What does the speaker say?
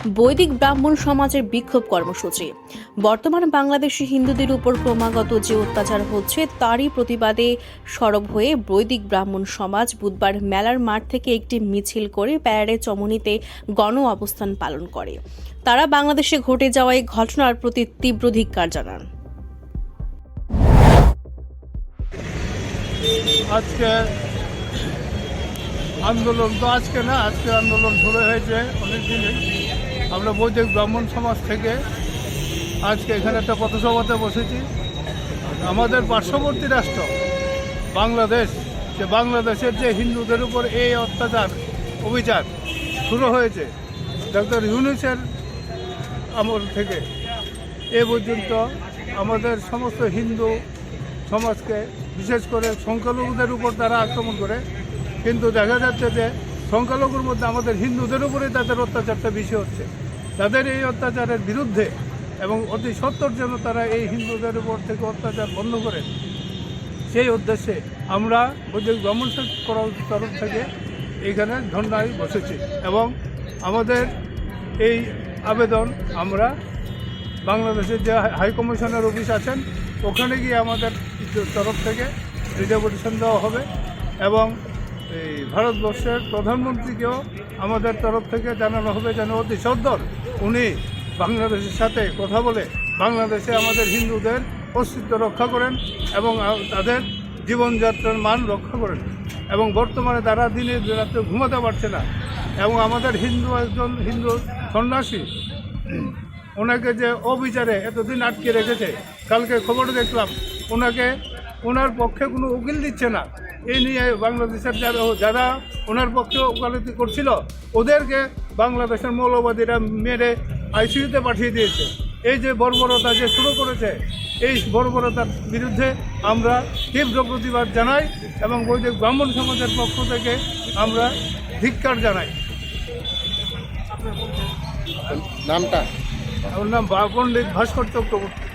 বৈদিক ব্রাহ্মণ সমাজের বিক্ষোভ কর্মসূচি। বর্তমান বাংলাদেশি হিন্দুদের উপর ক্রমাগত যে অত্যাচার হচ্ছে, তারই প্রতিবাদে সরব হয়ে বৈদিক ব্রাহ্মণ সমাজ বুধবার মেলার মাঠ থেকে একটি মিছিল করে প্যারাডে চমনিতে গণ অবস্থান পালন করে। তারা বাংলাদেশে ঘটে যাওয়া এই ঘটনার প্রতি তীব্র ধিক্কার জানান। আজকে আন্দোলন তো আজকে না, আজকে আন্দোলন শুরু হয়েছে অনেক আমরা বৈদিক ব্রাহ্মণ সমাজ থেকে আজকে এখানে একটা পথসভাতে বসেছি। আমাদের পার্শ্ববর্তী রাষ্ট্র, বাংলাদেশ, যে বাংলাদেশের যে হিন্দুদের উপর এই অত্যাচার অভিযান শুরু হয়েছে ডক্টর ইউনুসের আমল থেকে। এ পর্যন্ত আমাদের সমস্ত হিন্দু সমাজকে, বিশেষ করে সংখ্যালঘুদের উপর তারা আক্রমণ করে। কিন্তু দেখা যাচ্ছে যে সংখ্যালঘুর মধ্যে আমাদের হিন্দুদের উপরে তাদের অত্যাচারটা বেশি হচ্ছে। তাদের এই অত্যাচারের বিরুদ্ধে এবং অতি সত্তর যেন তারা এই হিন্দুদের উপর থেকে অত্যাচার বন্ধ করে, সেই উদ্দেশ্যে আমরা বৈদিক ব্রাহ্মণ করার তরফ থেকে এখানে ধর্নায় বসেছি এবং আমাদের এই আবেদন আমরা বাংলাদেশের যে হাইকমিশনের অফিস আছেন, ওখানে গিয়ে আমাদের তরফ থেকে রিজার্ভেশন দেওয়া হবে এবং এই ভারতবর্ষের প্রধানমন্ত্রীকেও আমাদের তরফ থেকে জানানো হবে যেন অতি সদ্দর উনি বাংলাদেশের সাথে কথা বলে বাংলাদেশে আমাদের হিন্দুদের অস্তিত্ব রক্ষা করেন এবং তাদের জীবনযাত্রার মান রক্ষা করেন। এবং বর্তমানে তারা দিনে রাত্রে ঘুমাতে পারছে না। এবং আমাদের হিন্দু একজন হিন্দু সন্ন্যাসী, ওনাকে যে অবিচারে এতদিন আটকে রেখেছে, কালকে খবর দেখলাম, ওনাকে, ওনার পক্ষে কোনো উকিল দিচ্ছে না। এই নিয়ে বাংলাদেশের যারা যারা ওনার পক্ষে ওকালতি করছিল ওদেরকে বাংলাদেশের মৌলবাদীরা মেরে আইসিইউতে পাঠিয়ে দিয়েছে। এই যে বর্বরতা যে শুরু করেছে এই বর্বরতার বিরুদ্ধে আমরা তীব্র প্রতিবাদ জানাই এবং বৈদিক ব্রাহ্মণ সমাজের পক্ষ থেকে আমরা ধিক্কার জানাই। নামটা? আমার নাম পণ্ডিত ভাস্কর চক্রবর্তী।